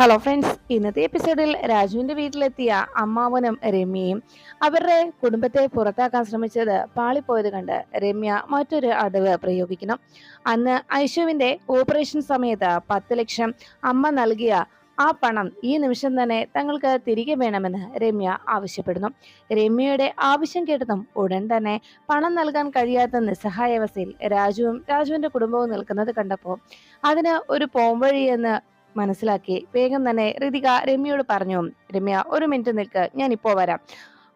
Hello friends ഇന്നത്തെ എപ്പിസോഡിൽ രാജുവിന്റെ വീട്ടിലെത്തിയ അമ്മാവനും രമ്യയും അവരുടെ കുടുംബത്തെ പുറത്താക്കാൻ ശ്രമിച്ചത് പാളിപ്പോയത് കണ്ട് രമ്യ മറ്റൊരു അടവ് പ്രയോഗിക്കണം അന്ന് ഐശുവിന്റെ ഓപ്പറേഷൻ സമയത്ത് പത്ത് ലക്ഷം അമ്മ നൽകിയ ആ പണം ഈ നിമിഷം തന്നെ തങ്ങൾക്ക് തിരികെ വേണമെന്ന് രമ്യ ആവശ്യപ്പെടുന്നു. രമ്യയുടെ ആവശ്യം കേട്ടതും ഉടൻ തന്നെ പണം നൽകാൻ കഴിയാത്ത നിസ്സഹായാവസ്ഥയിൽ രാജുവും രാജുവിന്റെ കുടുംബവും നിൽക്കുന്നത് കണ്ടപ്പോൾ അതിന് ഒരു പോംവഴി എന്ന് മനസ്സിലാക്കി. വേഗം തന്നെ ഋതിക രമ്യയോട് പറഞ്ഞു രമ്യ ഒരു മിനിറ്റ് നിൽക്ക് ഞാൻ വരാം.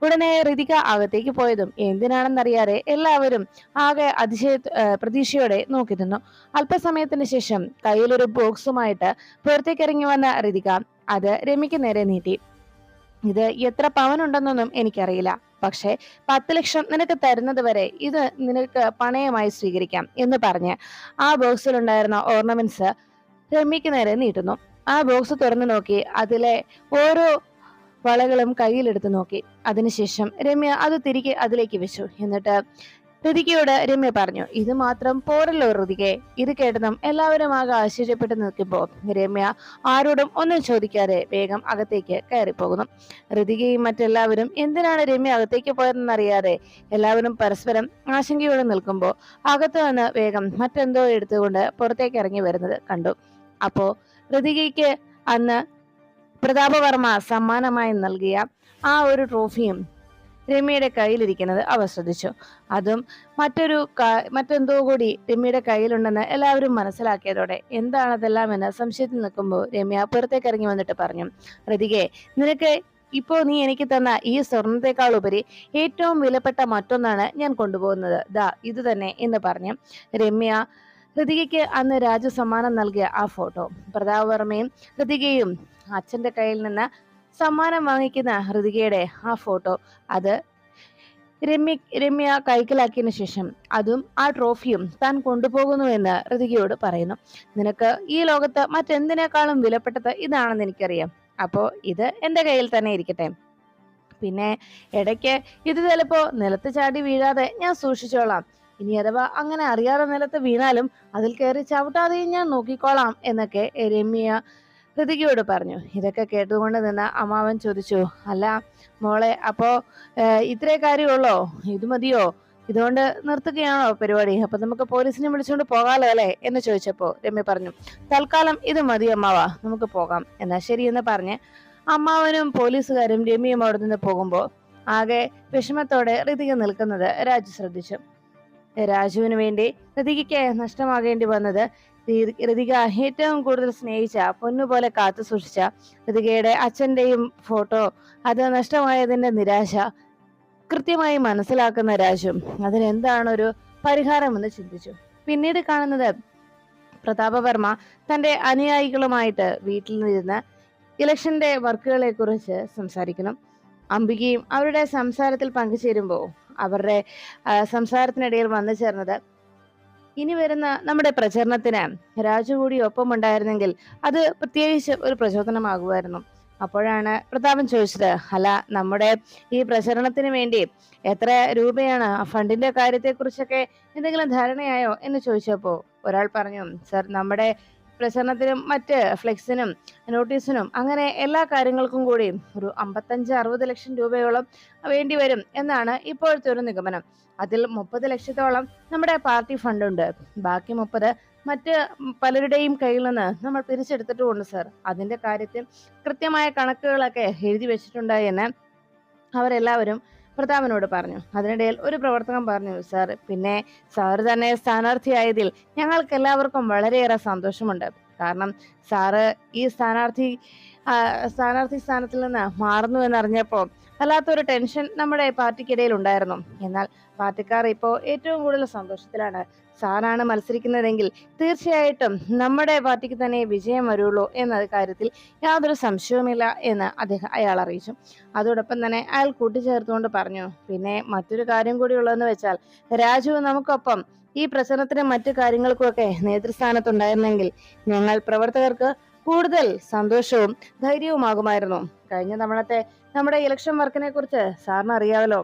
ഉടനെ ഋതിക അകത്തേക്ക് പോയതും എന്തിനാണെന്നറിയാതെ എല്ലാവരും ആകെ അതിശയ പ്രതീക്ഷയോടെ നോക്കി നിന്നു. അല്പസമയത്തിന് ശേഷം കയ്യിലൊരു ബോക്സുമായിട്ട് പുറത്തേക്ക് ഇറങ്ങി വന്ന ഋതിക അത് രമ്യക്ക് നേരെ നീട്ടി. ഇത് എത്ര പവനുണ്ടെന്നൊന്നും എനിക്കറിയില്ല. പക്ഷേ പത്ത് ലക്ഷം നിനക്ക് തരുന്നത് വരെ ഇത് നിനക്ക് പണയമായി സ്വീകരിക്കാം എന്ന് പറഞ്ഞ് ആ ബോക്സിലുണ്ടായിരുന്ന ഓർണമെന്റ്സ് രമ്യക്ക് നേരെ നീട്ടുന്നു. ആ ബോക്സ് തുറന്നു നോക്കി. അതിലെ ഓരോ വളകളും കയ്യിലെടുത്ത് നോക്കി. അതിനുശേഷം രമ്യ അത് തിരികെ അതിലേക്ക് വെച്ചു. എന്നിട്ട് ഋതികയോട് രമ്യ പറഞ്ഞു ഇത് മാത്രം പോരല്ലോ ഋതികെ. ഇത് കേട്ടതും എല്ലാവരും ആകെ ആശ്ചര്യപ്പെട്ട് നിൽക്കുമ്പോൾ രമ്യ ആരോടും ഒന്നും ചോദിക്കാതെ വേഗം അകത്തേക്ക് കയറിപ്പോകുന്നു. ഋതികയും മറ്റെല്ലാവരും എന്തിനാണ് രമ്യ അകത്തേക്ക് പോയതെന്നറിയാതെ എല്ലാവരും പരസ്പരം ആശങ്കയോടെ നിൽക്കുമ്പോൾ അകത്ത് വേഗം മറ്റെന്തോ എടുത്തുകൊണ്ട് പുറത്തേക്ക് ഇറങ്ങി വരുന്നത് കണ്ടു. അപ്പോ ഋതികയ്ക്ക് അന്ന് പ്രതാപവർമ്മ സമ്മാനമായി നൽകിയ ആ ഒരു ട്രോഫിയും രമ്യയുടെ കയ്യിലിരിക്കുന്നത് അവർ ശ്രദ്ധിച്ചു. അതും മറ്റൊരു മറ്റെന്തോ കൂടി രമ്യയുടെ കയ്യിലുണ്ടെന്ന് എല്ലാവരും മനസ്സിലാക്കിയതോടെ എന്താണതെല്ലാം എന്ന് സംശയത്തിൽ നിൽക്കുമ്പോൾ രമ്യ പുറത്തേക്ക് ഇറങ്ങി വന്നിട്ട് പറഞ്ഞു ഋതികെ നിനക്ക് ഇപ്പോൾ നീ എനിക്ക് തന്ന ഈ സ്വർണത്തെക്കാൾ ഉപരി ഏറ്റവും വിലപ്പെട്ട മറ്റൊന്നാണ് ഞാൻ കൊണ്ടുപോകുന്നത്. ദാ ഇത് തന്നെ എന്ന് പറഞ്ഞു രമ്യ ഋതികയ്ക്ക് അന്ന് രാജു സമ്മാനം നൽകിയ ആ ഫോട്ടോ. പ്രതാപവർമ്മയും ഋതികയും അച്ഛന്റെ കയ്യിൽ നിന്ന് സമ്മാനം വാങ്ങിക്കുന്ന ഋതികയുടെ ആ ഫോട്ടോ. അത് രമ്യ രമ്യ കൈക്കലാക്കിയതിനു ശേഷം അതും ആ ട്രോഫിയും താൻ കൊണ്ടുപോകുന്നുവെന്ന് ഋതികയോട് പറയുന്നു. നിനക്ക് ഈ ലോകത്ത് മറ്റെന്തിനേക്കാളും വിലപ്പെട്ടത് ഇതാണെന്ന് എനിക്കറിയാം. അപ്പോ ഇത് എന്റെ കയ്യിൽ തന്നെ ഇരിക്കട്ടെ. പിന്നെ ഇടയ്ക്ക് ഇത് ചിലപ്പോ നിലത്ത് ചാടി വീഴാതെ ഞാൻ സൂക്ഷിച്ചോളാം. ഇനി അഥവാ അങ്ങനെ അറിയാതെ നിലത്ത് വീണാലും അതിൽ കയറി ചവിട്ടാതെയും ഞാൻ നോക്കിക്കോളാം എന്നൊക്കെ രമ്യ ഹൃതികയോട് പറഞ്ഞു. ഇതൊക്കെ കേട്ടുകൊണ്ട് നിന്ന് അമ്മാവൻ ചോദിച്ചു അല്ല മോളെ അപ്പോ ഇത്രേ കാര്യമുള്ളോ ഇത് മതിയോ? ഇതുകൊണ്ട് നിർത്തുകയാണോ പരിപാടി? അപ്പൊ നമുക്ക് പോലീസിനെ വിളിച്ചുകൊണ്ട് പോകാലോ അല്ലേ? എന്ന് ചോദിച്ചപ്പോ രമ്യ പറഞ്ഞു തൽക്കാലം ഇത് മതി അമ്മാവ നമുക്ക് പോകാം. എന്നാ ശരി എന്ന് പറഞ്ഞ് അമ്മാവനും പോലീസുകാരും രമ്യയും അവിടെ നിന്ന് പോകുമ്പോ ആകെ വിഷമത്തോടെ ഋതിക നിൽക്കുന്നത് രാജു ശ്രദ്ധിച്ചു. രാജുവിന് വേണ്ടി ഹൃതികയ്ക്ക് നഷ്ടമാകേണ്ടി വന്നത് ഹൃതിക ഏറ്റവും കൂടുതൽ സ്നേഹിച്ച പൊന്നുപോലെ കാത്തു സൂക്ഷിച്ച ഹൃതികയുടെ അച്ഛന്റെയും ഫോട്ടോ അത് നഷ്ടമായതിന്റെ നിരാശ കൃത്യമായി മനസ്സിലാക്കുന്ന രാജു. അതിനെന്താണ് ഒരു പരിഹാരമെന്ന് ചിന്തിച്ചു. പിന്നീട് കാണുന്നത് പ്രതാപവർമ്മ തന്റെ അനുയായികളുമായിട്ട് വീട്ടിൽ ഇരുന്ന് ഇലക്ഷന്റെ വർക്കുകളെ കുറിച്ച് സംസാരിക്കണം. അംബികയും അവരുടെ സംസാരത്തിൽ പങ്കുചേരുമ്പോൾ അവരുടെ സംസാരത്തിനിടയിൽ വന്നു ചേർന്നത്. ഇനി വരുന്ന നമ്മുടെ പ്രചരണത്തിന് രാജു കൂടി ഒപ്പം ഉണ്ടായിരുന്നെങ്കിൽ അത് പ്രത്യേകിച്ച് ഒരു പ്രചോദനമാകുമായിരുന്നു. അപ്പോഴാണ് പ്രതാപൻ ചോദിച്ചത് അല്ല നമ്മുടെ ഈ പ്രചരണത്തിന് വേണ്ടി എത്ര രൂപയാണ് ഫണ്ടിന്റെ കാര്യത്തെക്കുറിച്ചൊക്കെ എന്തെങ്കിലും ധാരണയായോ? എന്ന് ചോദിച്ചപ്പോ ഒരാൾ പറഞ്ഞു സർ നമ്മുടെ പ്രചരണത്തിനും മറ്റ് ഫ്ലെക്സിനും നോട്ടീസിനും അങ്ങനെ എല്ലാ കാര്യങ്ങൾക്കും കൂടി ഒരു അമ്പത്തഞ്ച് അറുപത് ലക്ഷം രൂപയോളം വേണ്ടി വരും എന്നാണ് ഇപ്പോഴത്തെ ഒരു നിഗമനം. അതിൽ മുപ്പത് ലക്ഷത്തോളം നമ്മുടെ പാർട്ടി ഫണ്ടുണ്ട്. ബാക്കി മുപ്പത് മറ്റ് പലരുടെയും കയ്യിൽ നിന്ന് നമ്മൾ പിരിച്ചെടുത്തിട്ടുമുണ്ട് സർ. അതിന്റെ കാര്യത്തിൽ കൃത്യമായ കണക്കുകളൊക്കെ എഴുതി വെച്ചിട്ടുണ്ട് എന്ന് അവരെല്ലാവരും പ്രതാപനോട് പറഞ്ഞു. അതിനിടയിൽ ഒരു പ്രവർത്തകൻ പറഞ്ഞു സാർ പിന്നെ സാർ തന്നെ സ്ഥാനാർത്ഥിയായതിൽ ഞങ്ങൾക്ക് എല്ലാവർക്കും വളരെയേറെ സന്തോഷമുണ്ട്. കാരണം സാറ് ഈ സ്ഥാനാർത്ഥി സ്ഥാനാർത്ഥി സ്ഥാനത്തിൽ നിന്ന് മാറുന്നു എന്നറിഞ്ഞപ്പോൾ വല്ലാത്തൊരു ടെൻഷൻ നമ്മുടെ പാർട്ടിക്കിടയിൽ ഉണ്ടായിരുന്നു എന്നാൽ പാർട്ടിക്കാർ ഇപ്പോൾ ഏറ്റവും കൂടുതൽ സന്തോഷത്തിലാണ്. സാറാണ് മത്സരിക്കുന്നതെങ്കിൽ തീർച്ചയായിട്ടും നമ്മുടെ പാർട്ടിക്ക് തന്നെ വിജയം വരുള്ളൂ എന്ന കാര്യത്തിൽ യാതൊരു സംശയവുമില്ല എന്ന് അദ്ദേഹം അയാൾ അറിയിച്ചു. അതോടൊപ്പം തന്നെ അയാൾ കൂട്ടിച്ചേർത്തുകൊണ്ട് പറഞ്ഞു പിന്നെ മറ്റൊരു കാര്യം കൂടി ഉള്ളതെന്ന് വെച്ചാൽ രാജു നമുക്കൊപ്പം ഈ പ്രചരണത്തിനും മറ്റു കാര്യങ്ങൾക്കുമൊക്കെ നേതൃസ്ഥാനത്തുണ്ടായിരുന്നെങ്കിൽ ഞങ്ങൾ പ്രവർത്തകർക്ക് കൂടുതൽ സന്തോഷവും ധൈര്യവുമാകുമായിരുന്നു. കഴിഞ്ഞ തവണത്തെ നമ്മുടെ ഇലക്ഷൻ വർക്കിനെ കുറിച്ച് സാറിന് അറിയാമല്ലോ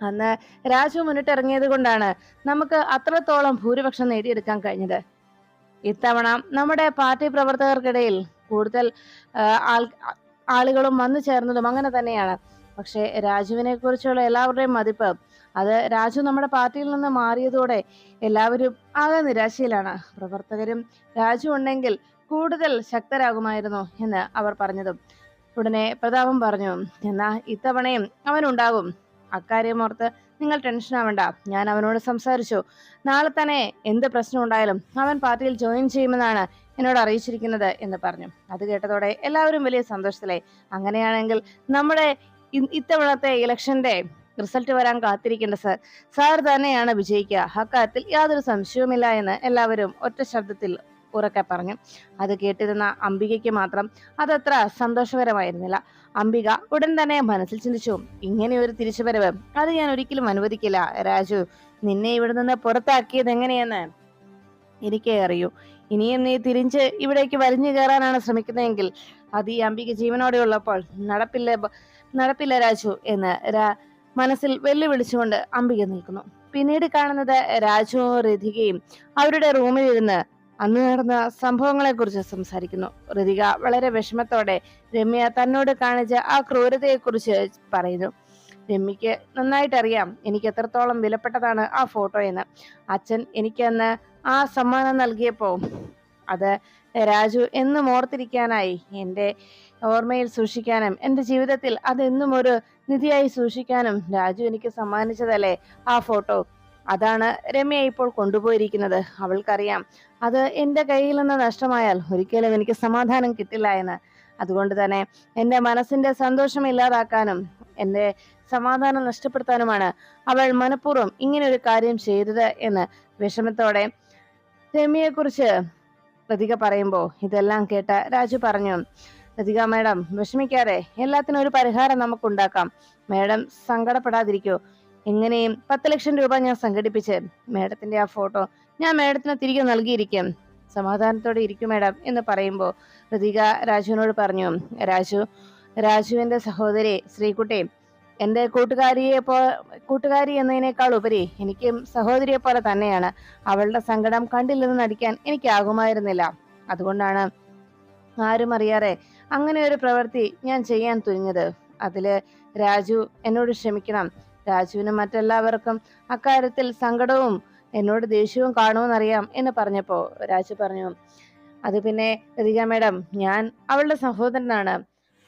അന്ന് രാജു മുന്നിട്ടിറങ്ങിയത് കൊണ്ടാണ് നമുക്ക് അത്രത്തോളം ഭൂരിപക്ഷം നേടിയെടുക്കാൻ കഴിഞ്ഞത്. ഇത്തവണ നമ്മുടെ പാർട്ടി പ്രവർത്തകർക്കിടയിൽ കൂടുതൽ ആൾ ആളുകളും വന്നു ചേർന്നതും അങ്ങനെ തന്നെയാണ്. പക്ഷേ രാജുവിനെ കുറിച്ചുള്ള എല്ലാവരുടെയും മതിപ്പ് അത് രാജു നമ്മുടെ പാർട്ടിയിൽ നിന്ന് മാറിയതോടെ എല്ലാവരും ആകെ നിരാശയിലാണ്. പ്രവർത്തകരും രാജു ഉണ്ടെങ്കിൽ കൂടുതൽ ശക്തരാകുമായിരുന്നു എന്ന് അവർ പറഞ്ഞതും. ഉടനെ പ്രതാപം പറഞ്ഞു എന്നാ ഇത്തവണയും അവനുണ്ടാകും. അക്കാര്യം ഓർത്ത് നിങ്ങൾ ടെൻഷൻ ആവണ്ട. ഞാൻ അവനോട് സംസാരിച്ചു. നാളെ തന്നെ എന്ത് പ്രശ്നം ഉണ്ടായാലും അവൻ പാർട്ടിയിൽ ജോയിൻ ചെയ്യുമെന്നാണ് എന്നോട് അറിയിച്ചിരിക്കുന്നത് എന്ന് പറഞ്ഞു. അത് കേട്ടതോടെ എല്ലാവരും വലിയ സന്തോഷത്തിലായി. അങ്ങനെയാണെങ്കിൽ നമ്മുടെ ഇത്തവണത്തെ ഇലക്ഷന്റെ റിസൾട്ട് വരാൻ കാത്തിരിക്കേണ്ട സാർ സാർ തന്നെയാണ് വിജയിക്കുക. അക്കാര്യത്തിൽ യാതൊരു സംശയവുമില്ല എന്ന് എല്ലാവരും ഒറ്റ ശബ്ദത്തിൽ ഉറക്കെ പറഞ്ഞു. അത് കേട്ടിരുന്ന അംബികയ്ക്ക് മാത്രം അതത്ര സന്തോഷകരമായിരുന്നില്ല. അംബിക ഉടൻ തന്നെ മനസ്സിൽ ചിന്തിച്ചു ഇങ്ങനെ ഒരു തിരിച്ചുവരവ് അത് ഞാൻ ഒരിക്കലും അനുവദിക്കില്ല. രാജു നിന്നെ ഇവിടെ നിന്ന് പുറത്താക്കിയത് എങ്ങനെയെന്ന് എനിക്കേ അറിയൂ. ഇനിയും നീ തിരിച്ച് ഇവിടേക്ക് വലിഞ്ഞു കയറാനാണ് ശ്രമിക്കുന്നതെങ്കിൽ അത് ഈ അംബിക ജീവനോടെ ഉള്ളപ്പോൾ നടപ്പില്ല നടപ്പില്ല രാജു എന്ന് മനസ്സിൽ വെല്ലുവിളിച്ചുകൊണ്ട് അംബിക നിൽക്കുന്നു. പിന്നീട് കാണുന്നത് രാജുവും രതികയും അവരുടെ റൂമിലിരുന്ന് അന്ന് നടന്ന സംഭവങ്ങളെ കുറിച്ച് സംസാരിക്കുന്നു. ഋതിക വളരെ വിഷമത്തോടെ രമ്യ തന്നോട് കാണിച്ച ആ ക്രൂരതയെക്കുറിച്ച് പറയുന്നു. രമ്യക്ക് നന്നായിട്ടറിയാം എനിക്ക് എത്രത്തോളം വിലപ്പെട്ടതാണ് ആ ഫോട്ടോ എന്ന്. അച്ഛൻ എനിക്കന്ന് ആ സമ്മാനം നൽകിയപ്പോൾ അത് രാജു എന്നും ഓർത്തിരിക്കാനായി എന്റെ ഓർമ്മയിൽ സൂക്ഷിക്കാനും എന്റെ ജീവിതത്തിൽ അതെന്നും ഒരു നിധിയായി സൂക്ഷിക്കാനും രാജു എനിക്ക് സമ്മാനിച്ചതല്ലേ ആ ഫോട്ടോ? അതാണ് രമ്യ ഇപ്പോൾ കൊണ്ടുപോയിരിക്കുന്നത്. അവൾക്കറിയാം അത് എന്റെ കയ്യിൽ നിന്ന് നഷ്ടമായാൽ ഒരിക്കലും എനിക്ക് സമാധാനം കിട്ടില്ല എന്ന്. അതുകൊണ്ട് തന്നെ എന്റെ മനസ്സിന്റെ സന്തോഷം ഇല്ലാതാക്കാനും എന്റെ സമാധാനം നഷ്ടപ്പെടുത്താനുമാണ് അവൾ മനഃപൂർവം ഇങ്ങനെ ഒരു കാര്യം ചെയ്തത് എന്ന് വിഷമത്തോടെ രമ്യയെക്കുറിച്ച് ലതിക പറയുമ്പോൾ ഇതെല്ലാം കേട്ട രാജു പറഞ്ഞു ലതിക മാഡം വിഷമിക്കാതെ എല്ലാത്തിനും ഒരു പരിഹാരം നമുക്ക് ഉണ്ടാക്കാം മാഡം സങ്കടപ്പെടാതിരിക്കൂ. എങ്ങനെയും പത്ത് ലക്ഷം രൂപ ഞാൻ സംഘടിപ്പിച്ച് മാഡത്തിന്റെ ആ ഫോട്ടോ ഞാൻ മാഡത്തിന് തിരികെ നൽകിയിരിക്കും. സമാധാനത്തോടെ ഇരിക്കും മാഡം എന്ന് പറയുമ്പോൾ ഋതിക രാജുവിനോട് പറഞ്ഞു രാജു രാജുവിന്റെ സഹോദരി ശ്രീകുട്ടി എന്റെ കൂട്ടുകാരിയെ പോ കൂട്ടുകാരി എന്നതിനേക്കാൾ ഉപരി എനിക്കും സഹോദരിയെ പോലെ തന്നെയാണ്. അവളുടെ സങ്കടം കണ്ടില്ലെന്ന് നടിക്കാൻ എനിക്കാകുമായിരുന്നില്ല അതുകൊണ്ടാണ് ആരും അറിയാതെ അങ്ങനെ ഒരു പ്രവൃത്തി ഞാൻ ചെയ്യാൻ തുനിഞ്ഞത്. അതിൽ രാജു എന്നോട് ക്ഷമിക്കണം. രാജുവിനും മറ്റെല്ലാവർക്കും അക്കാര്യത്തിൽ സങ്കടവും എന്നോട് ദേഷ്യവും കാണുമെന്നറിയാം എന്ന് പറഞ്ഞപ്പോ രാജു പറഞ്ഞു അത് പിന്നെ ലതിക മേഡം ഞാൻ അവളുടെ സഹോദരനാണ്.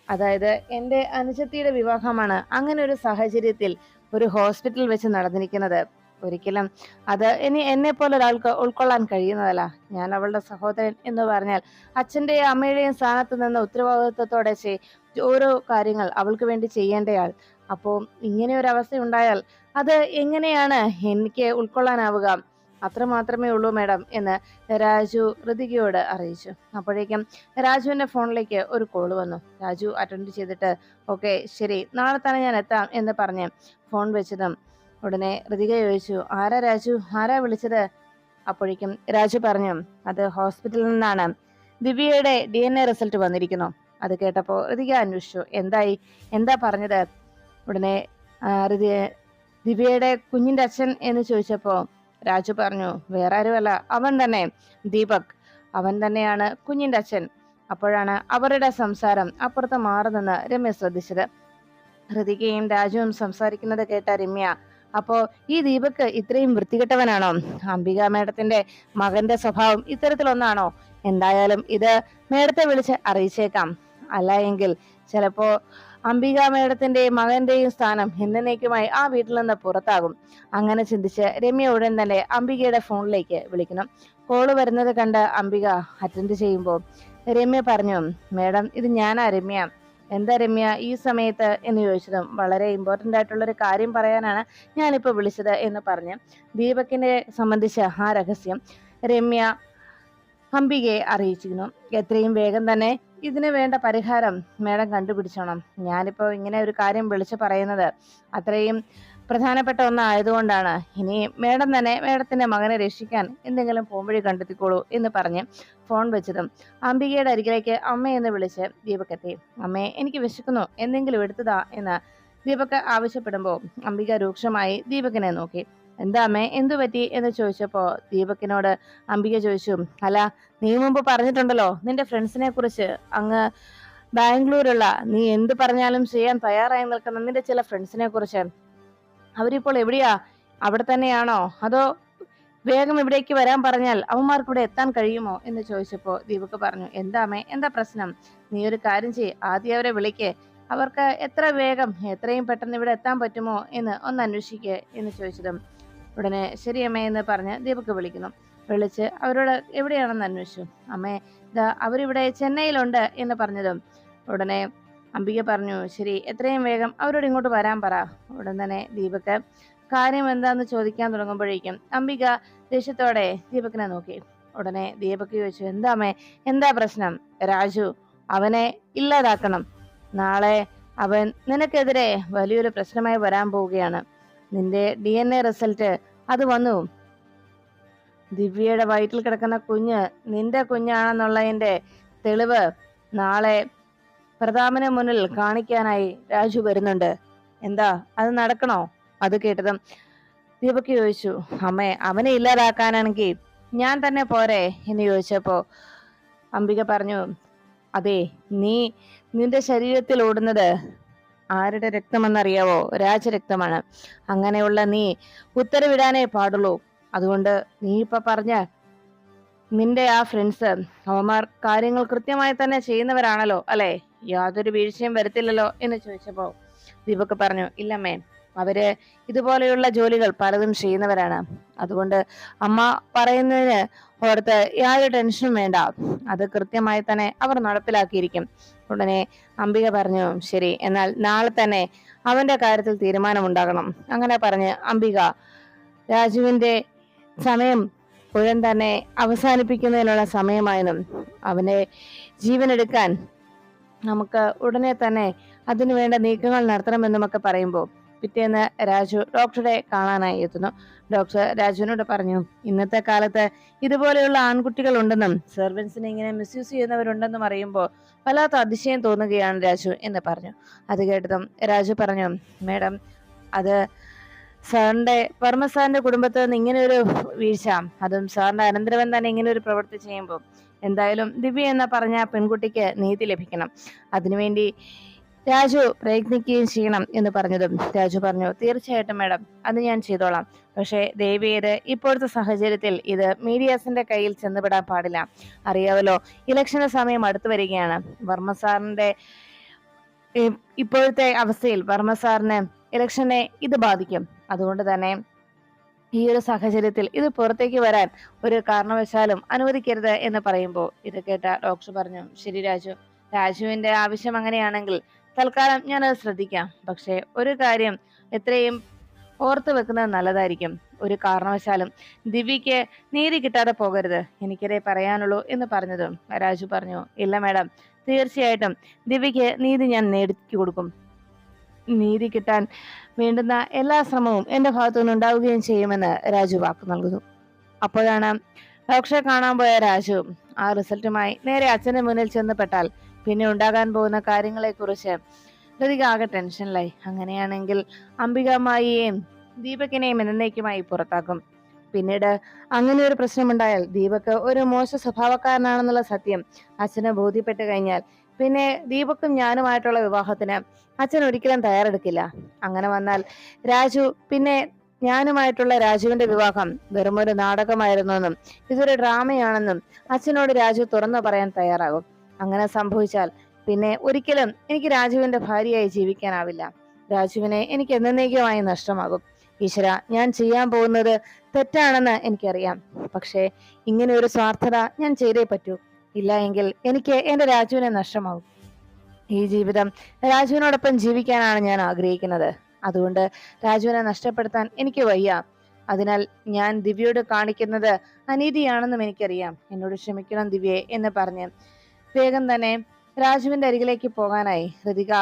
അതായത് എന്റെ അനുജത്തിയുടെ വിവാഹമാണ് അങ്ങനെ ഒരു സാഹചര്യത്തിൽ ഒരു ഹോസ്പിറ്റൽ വെച്ച് നടന്നിരിക്കുന്നത്. ഒരിക്കലും അത് ഇനി എന്നെ പോലെ ഒരാൾക്ക് ഉൾക്കൊള്ളാൻ കഴിയുന്നതല്ല. ഞാൻ അവളുടെ സഹോദരൻ എന്ന് പറഞ്ഞാൽ അച്ഛന്റെയും അമ്മയുടെയും സ്ഥാനത്ത് നിന്ന് ഉത്തരവാദിത്വത്തോടെ ഓരോ കാര്യങ്ങൾ അവൾക്ക് വേണ്ടി ചെയ്യേണ്ടയാൾ. അപ്പോൾ ഇങ്ങനെ ഒരു അവസ്ഥ ഉണ്ടായാൽ അത് എങ്ങനെയാണ് എനിക്ക് ഉൾക്കൊള്ളാനാവുക? അത്ര മാത്രമേ ഉള്ളൂ മാഡം എന്ന് രാജു ഋതികയോട് അറിയിച്ചു. അപ്പോഴേക്കും രാജുവിന്റെ ഫോണിലേക്ക് ഒരു കോൾ വന്നു. രാജു അറ്റൻഡ് ചെയ്തിട്ട് ഓക്കെ ശരി നാളെ തന്നെ ഞാൻ എത്താം എന്ന് പറഞ്ഞ് ഫോൺ വെച്ചതും ഉടനെ ഋതിക ചോദിച്ചു ആരാ രാജു? ആരാ വിളിച്ചത്? അപ്പോഴേക്കും രാജു പറഞ്ഞു അത് ഹോസ്പിറ്റലിൽ നിന്നാണ്. ദിവ്യയുടെ ഡി എൻ എ റിസൾട്ട് വന്നിരിക്കുന്നു. അത് കേട്ടപ്പോൾ ഋതിക അന്വേഷിച്ചു എന്തായി? എന്താ പറഞ്ഞത്? ഉടനെ ദിവ്യയുടെ കുഞ്ഞിന്റെ അച്ഛൻ എന്ന് ചോദിച്ചപ്പോൾ രാജു പറഞ്ഞു വേറെ ആരുമല്ല അവൻ തന്നെ ദീപക്. അവൻ തന്നെയാണ് കുഞ്ഞിന്റെ അച്ഛൻ. അപ്പോഴാണ് അവരുടെ സംസാരം അപ്പുറത്ത് മാറി നിന്ന് രമ്യ ശ്രദ്ധിച്ചത്. ഹൃതികയും രാജുവും സംസാരിക്കുന്നത് കേട്ട രമ്യ അപ്പോ ഈ ദീപക് ഇത്രയും വൃത്തികെട്ടവനാണോ? അംബിക മേഡത്തിന്റെ മകന്റെ സ്വഭാവം ഇത്തരത്തിലൊന്നാണോ? എന്തായാലും ഇത് മേഡത്തെ വിളിച്ച് അറിയിച്ചേക്കാം. അല്ല എങ്കിൽ ചിലപ്പോ അംബിക മേഡത്തിന്റെയും മകന്റെയും സ്ഥാനം എന്നേക്കുമായി ആ വീട്ടിൽ നിന്ന് പുറത്താകും. അങ്ങനെ ചിന്തിച്ച് രമ്യ ഉടൻ തന്നെ അംബികയുടെ ഫോണിലേക്ക് വിളിക്കണം. കോൾ വരുന്നത് കണ്ട് അംബിക അറ്റൻഡ് ചെയ്യുമ്പോൾ രമ്യ പറഞ്ഞു മേഡം ഇത് ഞാനാ രമ്യ. എന്താ രമ്യ ഈ സമയത്ത്? എന്ന് ചോദിച്ചതും വളരെ ഇമ്പോർട്ടന്റ് ആയിട്ടുള്ളൊരു കാര്യം പറയാനാണ് ഞാനിപ്പോൾ വിളിച്ചത് എന്ന് പറഞ്ഞ് ദീപക്കിനെ സംബന്ധിച്ച ആ രഹസ്യം രമ്യ അംബികയെ അറിയിച്ചിരുന്നു. എത്രയും വേഗം തന്നെ ഇതിന് വേണ്ട പരിഹാരം മേഡം കണ്ടുപിടിച്ചോണം. ഞാനിപ്പോൾ ഇങ്ങനെ ഒരു കാര്യം വിളിച്ചു പറയുന്നത് അത്രയും പ്രധാനപ്പെട്ട ഒന്നായതുകൊണ്ടാണ്. ഇനി മേഡം തന്നെ മേഡത്തിന്റെ മകനെ രക്ഷിക്കാൻ എന്തെങ്കിലും പോംവഴി കണ്ടെത്തിക്കോളൂ എന്ന് പറഞ്ഞ് ഫോൺ വെച്ചതും അംബികയുടെ അരികിലേക്ക് അമ്മയെന്ന് വിളിച്ച് ദീപക് എത്തി അമ്മേ എനിക്ക് വിശക്കുന്നു. എന്തെങ്കിലും എടുത്തതാ? എന്ന് ദീപക് ആവശ്യപ്പെടുമ്പോൾ അംബിക രൂക്ഷമായി ദീപകിനെ നോക്കി. എന്താ അമ്മേ എന്തു പറ്റി? എന്ന് ചോദിച്ചപ്പോ ദീപക്കിനോട് അംബിക ചോദിച്ചു അല്ല നീ മുമ്പ് പറഞ്ഞിട്ടുണ്ടല്ലോ നിന്റെ ഫ്രണ്ട്സിനെ കുറിച്ച്. അങ്ങ് ബാംഗ്ലൂരുള്ള നീ എന്ത് പറഞ്ഞാലും ചെയ്യാൻ തയ്യാറായി നിൽക്കുന്ന നിന്റെ ചില ഫ്രണ്ട്സിനെ കുറിച്ച്. അവരിപ്പോൾ എവിടെയാ? അവിടെ തന്നെയാണോ? അതോ വേഗം ഇവിടേക്ക് വരാൻ പറഞ്ഞാൽ അവന്മാർക്കിവിടെ എത്താൻ കഴിയുമോ? എന്ന് ചോദിച്ചപ്പോ ദീപക് പറഞ്ഞു എന്താമേ എന്താ പ്രശ്നം? നീ ഒരു കാര്യം ചെയ്യ് ആദ്യം അവരെ വിളിക്ക്. അവർക്ക് എത്ര വേഗം എത്രയും പെട്ടെന്ന് ഇവിടെ എത്താൻ പറ്റുമോ എന്ന് ഒന്ന് അന്വേഷിക്കുക എന്ന് ചോദിച്ചതും ഉടനെ ശരി അമ്മേ എന്ന് പറഞ്ഞ് ദീപക് വിളിക്കുന്നു. വിളിച്ച് അവരോട് എവിടെയാണെന്ന് അന്വേഷിച്ചു. അമ്മേ ഇതാ അവരിവിടെ ചെന്നൈയിലുണ്ട് എന്ന് പറഞ്ഞതും ഉടനെ അംബിക പറഞ്ഞു ശരി എത്രയും വേഗം അവരോട് ഇങ്ങോട്ട് വരാൻ പറ. ഉടൻ തന്നെ ദീപക് കാര്യം എന്താന്ന് ചോദിക്കാൻ തുടങ്ങുമ്പോഴേക്കും അംബിക ദേഷ്യത്തോടെ ദീപകിനെ നോക്കി. ഉടനെ ദീപക് ചോദിച്ചു എന്താമേ എന്താ പ്രശ്നം? രാജു അവനെ ഇല്ലാതാക്കണം. നാളെ അവൻ നിനക്കെതിരെ വലിയൊരു പ്രശ്നമായി വരാൻ പോവുകയാണ്. നിന്റെ ഡി എൻ എ റിസൾട്ട് അത് വന്നു. ദിവ്യയുടെ വയറ്റിൽ കിടക്കുന്ന കുഞ്ഞ് നിന്റെ കുഞ്ഞാണെന്നുള്ളതിന്റെ തെളിവ് നാളെ പ്രതാപന് മുന്നിൽ കാണിക്കാനായി രാജു വരുന്നുണ്ട്. എന്താ? അത് നടക്കണോ? അത് കേട്ടതും ദീപക് ചോദിച്ചു. അമ്മേ അവനെ ഇല്ലാതാക്കാനാണെങ്കിൽ ഞാൻ തന്നെ പോരെ എന്ന് ചോദിച്ചപ്പോ അംബിക പറഞ്ഞു അതെ നീ നിന്റെ ശരീരത്തിൽ ഓടുന്നത് ആരുടെ രക്തമെന്നറിയാവോ? രാജരക്തമാണ്. അങ്ങനെയുള്ള നീ ഉത്തരവിടാനേ പാടുള്ളൂ. അതുകൊണ്ട് നീ ഇപ്പൊ പറഞ്ഞ നിന്റെ ആ ഫ്രണ്ട്സ് അവന്മാർ കാര്യങ്ങൾ കൃത്യമായി തന്നെ ചെയ്യുന്നവരാണല്ലോ അല്ലെ? യാതൊരു വീഴ്ചയും വരത്തില്ലല്ലോ എന്ന് ചോദിച്ചപ്പോ ദീപക് പറഞ്ഞു ഇല്ലമ്മേ അവർ ഇതുപോലെയുള്ള ജോലികൾ പലതും ചെയ്യുന്നവരാണ്. അതുകൊണ്ട് അമ്മ പറയുന്നതിന് ഓർത്ത് യാതൊരു ടെൻഷനും വേണ്ട. അത് കൃത്യമായി തന്നെ അവർ നടപ്പിലാക്കിയിരിക്കും. ഉടനെ അംബിക പറഞ്ഞു ശരി എന്നാൽ നാളെ തന്നെ അവന്റെ കാര്യത്തിൽ തീരുമാനമുണ്ടാകണം. അങ്ങനെ പറഞ്ഞ് അംബിക രാജുവിന്റെ സമയം ഉടൻ തന്നെ അവസാനിപ്പിക്കുന്നതിനുള്ള സമയമായെന്നും അവനെ ജീവനെടുക്കാൻ നമുക്ക് ഉടനെ തന്നെ അതിനുവേണ്ട നീക്കങ്ങൾ നടത്തണമെന്നുമൊക്കെ പറയുമ്പോൾ പിറ്റേന്ന് രാജു ഡോക്ടറെ കാണാനായി എത്തുന്നു. ഡോക്ടർ രാജുവിനോട് പറഞ്ഞു ഇന്നത്തെ കാലത്ത് ഇതുപോലെയുള്ള ആൺകുട്ടികൾ ഉണ്ടെന്നും സെർവൻസിനെ ഇങ്ങനെ മിസ്യൂസ് ചെയ്യുന്നവരുണ്ടെന്നും അറിയുമ്പോൾ വല്ലാത്ത അതിശയം തോന്നുകയാണ് രാജു എന്ന് പറഞ്ഞു. അത് കേട്ടതും രാജു പറഞ്ഞു മേഡം അത് സാറിന്റെ വർമ്മ സാറിന്റെ കുടുംബത്തിൽ നിന്ന് ഇങ്ങനെ ഒരു വീഴ്ച അതും സാറിന്റെ അനന്തരവൻ തന്നെ ഇങ്ങനെ ഒരു പ്രവൃത്തി ചെയ്യുമ്പോൾ എന്തായാലും ദിവ്യ എന്ന പറഞ്ഞ പെൺകുട്ടിക്ക് നീതി ലഭിക്കണം. അതിനുവേണ്ടി രാജു പ്രയത്നിക്കുകയും ചെയ്യണം എന്ന് പറഞ്ഞതും രാജു പറഞ്ഞു തീർച്ചയായിട്ടും മാഡം അത് ഞാൻ ചെയ്തോളാം. പക്ഷേ ദേവിയത് ഇപ്പോഴത്തെ സാഹചര്യത്തിൽ ഇത് മീഡിയാസിന്റെ കയ്യിൽ ചെന്നുപെടാൻ പാടില്ല. അറിയാവല്ലോ ഇലക്ഷന്റെ സമയം അടുത്തു വരികയാണ്. വർമ്മ സാറിന്റെ ഇപ്പോഴത്തെ അവസ്ഥയിൽ വർമ്മ സാറിന് ഇലക്ഷനെ ഇത് ബാധിക്കും. അതുകൊണ്ട് തന്നെ ഈ ഒരു സാഹചര്യത്തിൽ ഇത് പുറത്തേക്ക് വരാൻ ഒരു കാരണവശാലും അനുവദിക്കരുത് എന്ന് പറയുമ്പോൾ ഇത് കേട്ട ഡോക്ടർ പറഞ്ഞു. ശരി രാജു രാജുവിന്റെ ആവശ്യം അങ്ങനെയാണെങ്കിൽ തൽക്കാലം ഞാനത് ശ്രദ്ധിക്കാം. പക്ഷേ ഒരു കാര്യം എത്രയും ഓർത്തു വെക്കുന്നത് നല്ലതായിരിക്കും. ഒരു കാരണവശാലും ദിവ്യക്ക് നീതി കിട്ടാതെ പോകരുത്. എനിക്കതേ പറയാനുള്ളൂ എന്ന് പറഞ്ഞതും രാജു പറഞ്ഞു. ഇല്ല മാഡം. തീർച്ചയായിട്ടും ദിവ്യക്ക് നീതി ഞാൻ നേടിച്ചു കൊടുക്കും. നീതി കിട്ടാൻ വേണ്ടുന്ന എല്ലാ ശ്രമവും എന്റെ ഭാഗത്തു നിന്നുണ്ടാവുകയും ചെയ്യുമെന്ന് രാജു വാക്ക് നൽകുന്നു. അപ്പോഴാണ് ഡോക്ടറെ കാണാൻ പോയ രാജു ആ റിസൾട്ടുമായി നേരെ അച്ഛന്റെ മുന്നിൽ ചെന്നപ്പെട്ടാൽ പിന്നെ ഉണ്ടാകാൻ പോകുന്ന കാര്യങ്ങളെക്കുറിച്ച് ലതിക ആകെ ടെൻഷനിലായി. അങ്ങനെയാണെങ്കിൽ അംബികമായിയെയും ദീപകിനെയും എന്നേക്കുമായി പുറത്താക്കും. പിന്നീട് അങ്ങനെ ഒരു പ്രശ്നമുണ്ടായാൽ ദീപക് ഒരു മോശ സ്വഭാവക്കാരനാണെന്നുള്ള സത്യം അച്ഛന് ബോധ്യപ്പെട്ട് കഴിഞ്ഞാൽ പിന്നെ ദീപക്കും ഞാനുമായിട്ടുള്ള വിവാഹത്തിന് അച്ഛൻ ഒരിക്കലും തയ്യാറെടുക്കില്ല. അങ്ങനെ വന്നാൽ രാജു പിന്നെ ഞാനുമായിട്ടുള്ള രാജുവിന്റെ വിവാഹം വെറുമൊരു നാടകമായിരുന്നെന്നും ഇതൊരു ഡ്രാമയാണെന്നും അച്ഛനോട് രാജു തുറന്നു പറയാൻ തയ്യാറാകും. അങ്ങനെ സംഭവിച്ചാൽ പിന്നെ ഒരിക്കലും എനിക്ക് രാജുവിന്റെ ഭാര്യയായി ജീവിക്കാനാവില്ല. രാജുവിനെ എനിക്ക് എന്നേക്കുമായി നഷ്ടമാകും. ഈശ്വര ഞാൻ ചെയ്യാൻ പോകുന്നത് തെറ്റാണെന്ന് എനിക്കറിയാം. പക്ഷേ ഇങ്ങനെ ഒരു സ്വാർത്ഥത ഞാൻ ചെയ്തേ പറ്റൂ. ഇല്ല എങ്കിൽ എനിക്ക് എന്റെ രാജുവിനെ നഷ്ടമാകും. ഈ ജീവിതം രാജുവിനോടൊപ്പം ജീവിക്കാനാണ് ഞാൻ ആഗ്രഹിക്കുന്നത്. അതുകൊണ്ട് രാജുവിനെ നഷ്ടപ്പെടുത്താൻ എനിക്ക് വയ്യ. അതിനാൽ ഞാൻ ദിവ്യയോട് കാണിക്കുന്നത് അനീതിയാണെന്നും എനിക്കറിയാം. എന്നോട് ക്ഷമിക്കണം ദിവ്യയെ എന്ന് പറഞ്ഞ് വേഗം തന്നെ രാജുവിന്റെ അരികിലേക്ക് പോകാനായി ഹൃതിക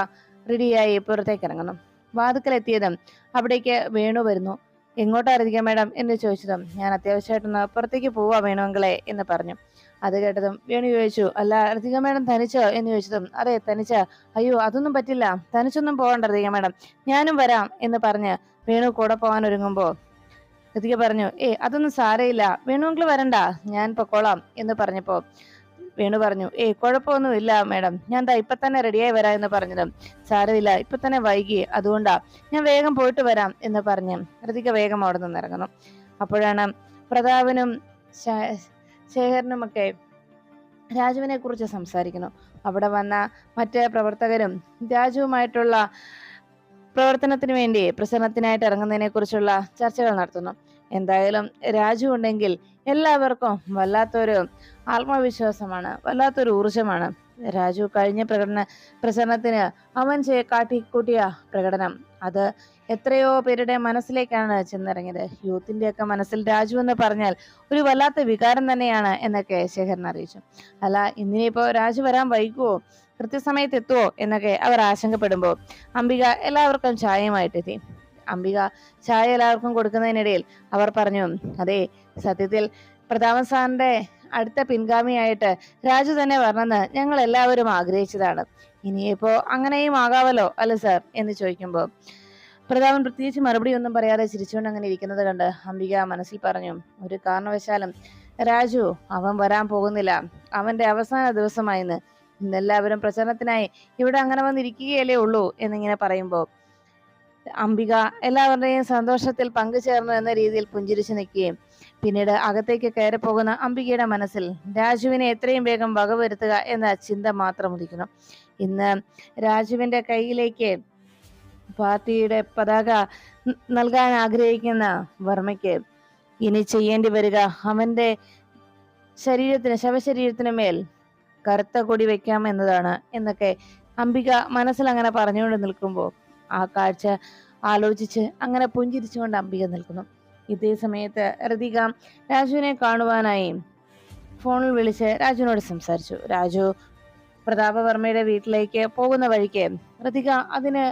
റെഡിയായി പുറത്തേക്ക് ഇറങ്ങുന്നു. വാതുക്കലെത്തിയതും അവിടേക്ക് വേണു വരുന്നു. എങ്ങോട്ടാ ഋതിക മേഡം? എന്ന് ചോദിച്ചതും ഞാൻ അത്യാവശ്യമായിട്ടൊന്ന് പുറത്തേക്ക് പോവാ വേണുവെങ്കിലേ എന്ന് പറഞ്ഞു. അത് കേട്ടതും വേണു ചോദിച്ചു അല്ല ഋതിക മേഡം തനിച്ചോ? എന്ന് ചോദിച്ചതും അതെ തനിച്ച. അയ്യോ അതൊന്നും പറ്റില്ല. തനിച്ചൊന്നും പോകണ്ട ഋതിക മേഡം. ഞാനും വരാം എന്ന് പറഞ്ഞ് വേണു കൂടെ പോകാൻ ഒരുങ്ങുമ്പോ ഋതിക പറഞ്ഞു ഏ അതൊന്നും സാരയില്ല വേണുവെങ്കിൽ വരണ്ട. ഞാൻ പൊക്കോളാം എന്ന് പറഞ്ഞപ്പോ വേണു പറഞ്ഞു ഏ കുഴപ്പമൊന്നുമില്ല മാഡം. ഞാൻ ദാ ഇപ്പൊ തന്നെ റെഡിയായി വരാം എന്ന് പറഞ്ഞത്. സാരമില്ല ഇപ്പൊ തന്നെ വൈകി. അതുകൊണ്ടാ ഞാൻ വേഗം പോയിട്ട് വരാം എന്ന് പറഞ്ഞ് ഋതിക വേഗം അവിടെ നിന്ന് ഇറങ്ങുന്നു. അപ്പോഴാണ് പ്രതാപനും ശേഖരനുമൊക്കെ രാജുവിനെ കുറിച്ച് സംസാരിക്കുന്നു. അവിടെ വന്ന മറ്റ് പ്രവർത്തകരും രാജുവുമായിട്ടുള്ള പ്രവർത്തനത്തിന് വേണ്ടി പ്രസരണത്തിനായിട്ട് ഇറങ്ങുന്നതിനെ കുറിച്ചുള്ള ചർച്ചകൾ നടത്തുന്നു. എന്തായാലും രാജു ഉണ്ടെങ്കിൽ എല്ലാവർക്കും വല്ലാത്തൊരു ആത്മവിശ്വാസമാണ് വല്ലാത്തൊരു ഊർജമാണ് രാജു കഴിഞ്ഞ പ്രകടന പ്രസരണത്തിന് അവൻ ചെയ്യ കാട്ടിക്കൂട്ടിയ പ്രകടനം. അത് എത്രയോ പേരുടെ മനസ്സിലേക്കാണ് ചെന്നിറങ്ങിയത്. യൂത്തിന്റെയൊക്കെ മനസ്സിൽ രാജു എന്ന് പറഞ്ഞാൽ ഒരു വല്ലാത്ത വികാരം തന്നെയാണ് എന്നൊക്കെ ശേഖരൻ അറിയിച്ചു. അല്ല ഇന്നിനിപ്പോ രാജു വരാൻ വൈകുവോ കൃത്യസമയത്ത് എത്തുവോ? എന്നൊക്കെ അവർ ആശങ്കപ്പെടുമ്പോൾ അംബിക എല്ലാവർക്കും ചായയുമായിട്ടെത്തി. അംബിക ചായ എല്ലാവർക്കും കൊടുക്കുന്നതിനിടയിൽ അവർ പറഞ്ഞു അതെ സത്യത്തിൽ പ്രതാപൻ സാറിന്റെ അടുത്ത പിൻഗാമിയായിട്ട് രാജു തന്നെ വരണമെന്ന് ഞങ്ങൾ എല്ലാവരും ആഗ്രഹിച്ചതാണ്. ഇനിയിപ്പോ അങ്ങനെയും ആകാവല്ലോ അല്ല സാർ? എന്ന് ചോദിക്കുമ്പോൾ പ്രതാപൻ പ്രത്യേകിച്ച് മറുപടി ഒന്നും പറയാതെ ചിരിച്ചുകൊണ്ട് അങ്ങനെ ഇരിക്കുന്നത് കണ്ട് അംബിക മനസ്സിൽ പറഞ്ഞു ഒരു കാരണവശാലും രാജു അവൻ വരാൻ പോകുന്നില്ല. അവന്റെ അവസാന ദിവസമായിന്ന് ഇന്നെല്ലാവരും പ്രചരണത്തിനായി ഇവിടെ അങ്ങനെ വന്നിരിക്കുകയല്ലേ ഉള്ളൂ എന്നിങ്ങനെ പറയുമ്പോൾ അംബിക എല്ലാവരുടെയും സന്തോഷത്തിൽ പങ്കുചേർന്നു എന്ന രീതിയിൽ പുഞ്ചിരിച്ചു നിൽക്കുകയും പിന്നീട് അകത്തേക്ക് കയറി പോകുന്ന അംബികയുടെ മനസ്സിൽ രാജുവിനെ എത്രയും വേഗം വകവരുത്തുക എന്ന ചിന്ത മാത്രം ഉദിക്കുന്നു. ഇന്ന് രാജുവിന്റെ കയ്യിലേക്ക് പാർട്ടിയുടെ പതാക നൽകാൻ ആഗ്രഹിക്കുന്ന വർമ്മയ്ക്ക് ഇനി ചെയ്യേണ്ടി വരിക അവന്റെ ശരീരത്തിന് ശവശരീരത്തിന് മേൽ കറുത്ത കൊടി വെക്കാം എന്നതാണ് എന്നൊക്കെ അംബിക മനസ്സിൽ അങ്ങനെ പറഞ്ഞുകൊണ്ട് നിൽക്കുമ്പോൾ ആ കാഴ്ച ആലോചിച്ച് അങ്ങനെ പുഞ്ചിരിച്ചുകൊണ്ട് അംബിക നിൽക്കുന്നു. ഇതേ സമയത്ത് ഋതിക രാജുവിനെ കാണുവാനായി ഫോണിൽ വിളിച്ച് രാജുവിനോട് സംസാരിച്ചു. രാജു പ്രതാപവർമ്മയുടെ വീട്ടിലേക്ക് പോകുന്ന വഴിക്ക് ഋതിക അതിന്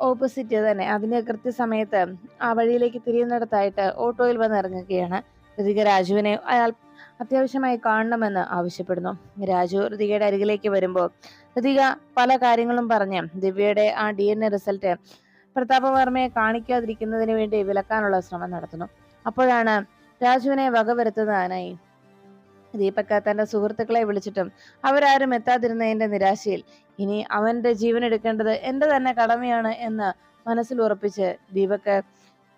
ഓപ്പോസിറ്റ് തന്നെ അതിന് കൃത്യസമയത്ത് ആ വഴിയിലേക്ക് തിരിയുന്നിടത്തായിട്ട് ഓട്ടോയിൽ വന്ന് ഇറങ്ങുകയാണ്. രാജുവിനെ അയാൾ അത്യാവശ്യമായി കാണണമെന്ന് ആവശ്യപ്പെടുന്നു. രാജു ഋതികയുടെ അരികിലേക്ക് വരുമ്പോൾ ഋതിക പല കാര്യങ്ങളും പറഞ്ഞ് ദിവ്യയുടെ ആ ഡി എൻ എ റിസൾട്ട് പ്രതാപവർമ്മയെ കാണിക്കാതിരിക്കുന്നതിന് വേണ്ടി വിലക്കാനുള്ള ശ്രമം നടത്തുന്നു. അപ്പോഴാണ് രാജുവിനെ വകവരുത്തുന്നതിനായി ദീപക്ക തന്റെ സുഹൃത്തുക്കളെ വിളിച്ചിട്ടും അവരാരും എത്താതിരുന്നതിന്റെ നിരാശയിൽ ഇനി അവന്റെ ജീവൻ എടുക്കേണ്ടത് എന്റെ തന്നെ കടമയാണ് എന്ന് മനസ്സിൽ ഉറപ്പിച്ച് ദീപക്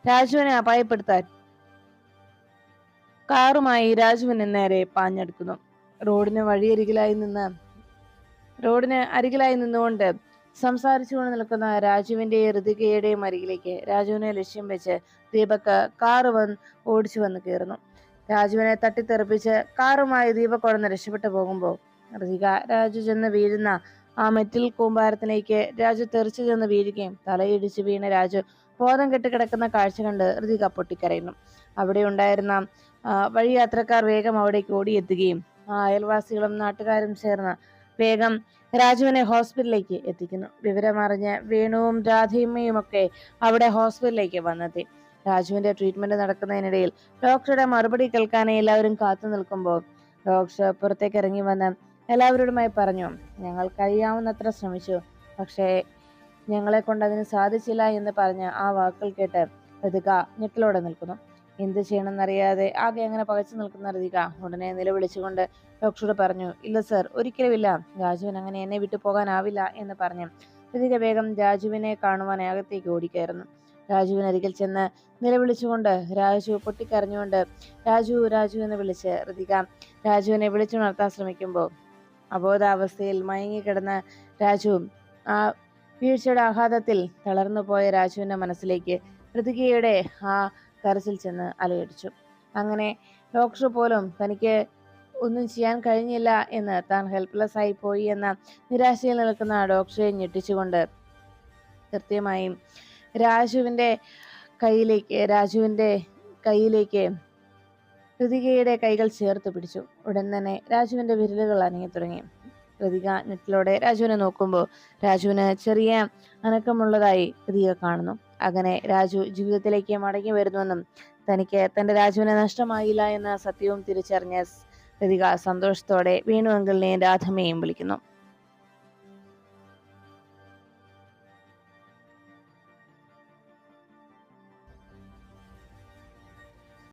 രാജുവിനെ അപായപ്പെടുത്താൻ കാറുമായി രാജുവിന് നേരെ പാഞ്ഞെടുക്കുന്നു. റോഡിന് വഴിയരികിലായി നിന്ന് റോഡിന് അരികിലായി നിന്നുകൊണ്ട് സംസാരിച്ചുകൊണ്ട് നിൽക്കുന്ന രാജുവിന്റെയും ഋതികയുടെയും അരികിലേക്ക് രാജുവിനെ ലക്ഷ്യം വെച്ച് ദീപക് കാറ് വന്ന് ഓടിച്ചു വന്ന് കയറുന്നു. രാജുവിനെ തട്ടിത്തെറിപ്പിച്ച് കാറുമായി ദീപക് ഉടന്ന് രക്ഷപ്പെട്ടു പോകുമ്പോൾ ഋതിക രാജു ചെന്ന് വീഴുന്ന ആ മെറ്റിൽ കൂമ്പാരത്തിലേക്ക് രാജു തെറിച്ചു ചെന്ന് വീഴുകയും തലയിടിച്ച് വീണ രാജു ബോധം കെട്ടിക്കിടക്കുന്ന കാഴ്ച കണ്ട് ഋതിക പൊട്ടിക്കരയുന്നു. അവിടെ ഉണ്ടായിരുന്ന വഴിയാത്രക്കാർ വേഗം അവിടേക്ക് ഓടിയെത്തുകയും അയൽവാസികളും നാട്ടുകാരും ചേർന്ന് വേഗം രാജുവിനെ ഹോസ്പിറ്റലിലേക്ക് എത്തിക്കുന്നു. വിവരമറിഞ്ഞ് വേണുവും രാധയമ്മയും ഒക്കെ അവിടെ ഹോസ്പിറ്റലിലേക്ക് വന്നെത്തി. രാജുവിന്റെ ട്രീറ്റ്മെന്റ് നടക്കുന്നതിനിടയിൽ ഡോക്ടറുടെ മറുപടി കേൾക്കാനായി എല്ലാവരും കാത്തു നിൽക്കുമ്പോൾ ഡോക്ടർ പുറത്തേക്ക് ഇറങ്ങി വന്ന് എല്ലാവരോടുമായി പറഞ്ഞു ഞങ്ങൾ കഴിയാവുന്നത്ര ശ്രമിച്ചു പക്ഷേ ഞങ്ങളെ കൊണ്ട് അതിന് സാധിച്ചില്ല എന്ന് പറഞ്ഞ് ആ വാക്കുകൾ കേട്ട് ഋതിക ഞെട്ടലോടെ നിൽക്കുന്നു. എന്ത് ചെയ്യണമെന്നറിയാതെ ആകെ അങ്ങനെ പകച്ചു നിൽക്കുന്ന ഋതിക ഉടനെ നിലവിളിച്ചുകൊണ്ട് ഡോക്ടറോട് പറഞ്ഞു ഇല്ല സർ ഒരിക്കലുമില്ല. രാജുവിൻ അങ്ങനെ എന്നെ വിട്ടു പോകാനാവില്ല എന്ന് പറഞ്ഞു. ഋതിക വേഗം രാജുവിനെ കാണുവാൻ അകത്തേക്ക് ഓടിക്കയറുന്നു. രാജുവിനരികിൽ ചെന്ന് നിലവിളിച്ചുകൊണ്ട് രാജു പൊട്ടിക്കരഞ്ഞുകൊണ്ട് രാജു രാജു എന്ന് വിളിച്ച് ഋതിക രാജുവിനെ വിളിച്ചുണർത്താൻ ശ്രമിക്കുമ്പോൾ അബോധാവസ്ഥയിൽ മയങ്ങിക്കിടന്ന രാജു ആ വീഴ്ചയുടെ ആഘാതത്തിൽ തളർന്നു പോയ രാജുവിന്റെ മനസ്സിലേക്ക് ഋതികയുടെ ആ കരച്ചിൽ ചെന്ന് അലയടിച്ചു. അങ്ങനെ ഡോക്ടർ പോലും തനിക്ക് ഒന്നും ചെയ്യാൻ കഴിഞ്ഞില്ല എന്ന് താൻ ഹെൽപ്ലെസ് ആയി പോയി എന്ന നിരാശയിൽ നിൽക്കുന്ന ഡോക്ടറെ ഞെട്ടിച്ചുകൊണ്ട് കൃത്യമായും രാജുവിന്റെ കയ്യിലേക്ക് രാജുവിന്റെ കയ്യിലേക്ക് കൃതികയുടെ കൈകൾ ചേർത്ത് പിടിച്ചു. ഉടൻ തന്നെ രാജുവിന്റെ വിരലുകൾ അനങ്ങി തുടങ്ങി ഋതിക ഞെട്ടിലോടെ രാജുവിനെ നോക്കുമ്പോൾ രാജുവിന് ചെറിയ അനക്കമുള്ളതായി കൃതിക കാണുന്നു. അങ്ങനെ രാജു ജീവിതത്തിലേക്ക് മടങ്ങി വരുന്നുവെന്നും തനിക്ക് തന്റെ രാജുവിനെ നഷ്ടമായില്ല എന്ന സത്യവും തിരിച്ചറിഞ്ഞ കൃതിക സന്തോഷത്തോടെ വേണു രാധമ്മയെയും വിളിക്കുന്നു.